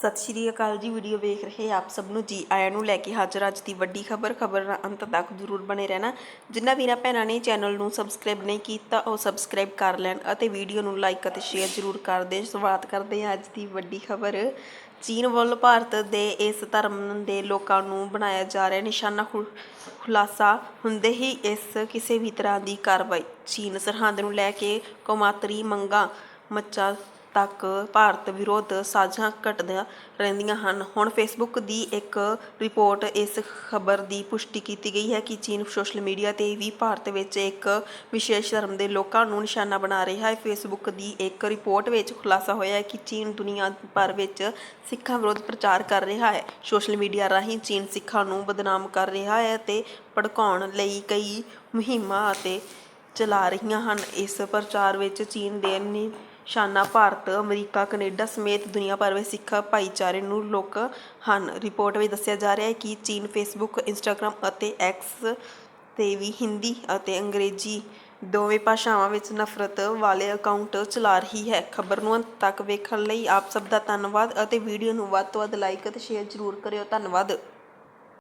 ਸਤਿ ਸ਼੍ਰੀ ਅਕਾਲ ਜੀ, ਵੀਡੀਓ ਵੇਖ ਰਹੇ ਆਪ ਸਭ ਨੂੰ। ਜੀ ਆਇਆਂ ਨੂੰ ਲੈ ਕੇ ਹਾਜ਼ਰ ਅੱਜ ਦੀ ਵੱਡੀ ਖਬਰ ਖਬਰ ਨਾਲ ਅੰਤ ਤੱਕ ਜ਼ਰੂਰ ਬਣੇ ਰਹਿਣਾ। ਜਿੰਨਾ ਵੀਰਾਂ ਭੈਣਾਂ ਨੇ ਚੈਨਲ ਨੂੰ ਸਬਸਕ੍ਰਾਈਬ ਨਹੀਂ ਕੀਤਾ, ਉਹ ਸਬਸਕ੍ਰਾਈਬ ਕਰ ਲੈਣ ਅਤੇ ਵੀਡੀਓ ਨੂੰ ਲਾਈਕ ਅਤੇ ਸ਼ੇਅਰ ਜ਼ਰੂਰ ਕਰ ਦੇਣ। ਸ਼ੁਰੂਆਤ ਕਰਦੇ ਹਾਂ ਅੱਜ ਦੀ ਵੱਡੀ ਖਬਰ। ਚੀਨ ਵੱਲੋਂ ਭਾਰਤ ਦੇ ਇਸ ਧਰਮ ਦੇ ਲੋਕਾਂ ਨੂੰ ਬਣਾਇਆ ਜਾ ਰਿਹਾ ਨਿਸ਼ਾਨਾ ਖੁ- ਖੁਲਾਸਾ। ਹੁੰਦੇ ਹੀ ਇਸ ਕਿਸੇ ਵੀ ਤਰ੍ਹਾਂ ਦੀ ਕਾਰਵਾਈ। ਚੀਨ ਸਰਹੰਦ ਨੂੰ ਲੈ ਕੇ ਕੌਮਾਤਰੀ ਮੰਗਾਂ ਮੱਚਾ ਤੱਕ ਭਾਰਤ ਵਿਰੁੱਧ ਸਾਂਝਾਂ ਘਟਦੀਆਂ ਰਹਿੰਦੀਆਂ ਹਨ। ਹੁਣ ਫੇਸਬੁੱਕ ਦੀ ਇੱਕ ਰਿਪੋਰਟ ਇਸ ਖਬਰ ਦੀ ਪੁਸ਼ਟੀ ਕੀਤੀ ਗਈ ਹੈ ਕਿ ਚੀਨ ਸੋਸ਼ਲ ਮੀਡੀਆ ਤੇ ਵੀ ਭਾਰਤ ਵਿੱਚ ਇੱਕ ਵਿਸ਼ੇਸ਼ ਧਰਮ ਦੇ ਲੋਕਾਂ ਨੂੰ ਨਿਸ਼ਾਨਾ ਬਣਾ ਰਿਹਾ ਹੈ। ਫੇਸਬੁੱਕ ਦੀ ਇੱਕ ਰਿਪੋਰਟ ਵਿੱਚ ਖੁਲਾਸਾ ਹੋਇਆ ਹੈ ਕਿ ਚੀਨ ਦੁਨੀਆ ਭਰ ਵਿੱਚ ਸਿੱਖਾਂ ਵਿਰੁੱਧ ਪ੍ਰਚਾਰ ਕਰ ਰਿਹਾ ਹੈ। ਸੋਸ਼ਲ ਮੀਡੀਆ ਰਾਹੀਂ ਚੀਨ ਸਿੱਖਾਂ ਨੂੰ ਬਦਨਾਮ ਕਰ ਰਿਹਾ ਹੈ ਤੇ ਭੜਕਾਉਣ ਲਈ ਕਈ ਮੁਹਿੰਮਾਂ ਅਤੇ ਚਲਾ ਰਹੀਆਂ ਹਨ। ਇਸ ਪ੍ਰਚਾਰ ਵਿੱਚ ਚੀਨ ਦੇ ਸ਼ਾਨਾ ਭਾਰਤ, ਅਮਰੀਕਾ, ਕੈਨੇਡਾ ਸਮੇਤ ਦੁਨੀਆ ਭਰ ਵਿੱਚ ਸਿੱਖ ਭਾਈਚਾਰੇ ਨੂੰ ਲੋਕ ਹਨ। ਰਿਪੋਰਟ ਵਿੱਚ ਦੱਸਿਆ ਜਾ ਰਿਹਾ ਹੈ ਕਿ ਚੀਨ ਫੇਸਬੁੱਕ ਇੰਸਟਾਗ੍ਰam ਅਤੇ ਐਕਸ ਤੇ ਵੀ ਹਿੰਦੀ ਅਤੇ ਅੰਗਰੇਜ਼ੀ ਦੋਵੇਂ ਭਾਸ਼ਾਵਾਂ ਵਿੱਚ ਨਫ਼ਰਤ ਵਾਲੇ ਅਕਾਊਂਟ ਚਲਾ ਰਹੀ ਹੈ। ਖਬਰ ਨੂੰ ਅੰਤ ਤੱਕ ਵੇਖਣ ਲਈ ਆਪ ਸਭ ਦਾ ਧੰਨਵਾਦ ਅਤੇ ਵੀਡੀਓ ਨੂੰ ਵੱਧ ਤੋਂ ਵੱਧ ਲਾਈਕ ਅਤੇ ਸ਼ੇਅਰ ਜ਼ਰੂਰ ਕਰਿਓ। ਧੰਨਵਾਦ।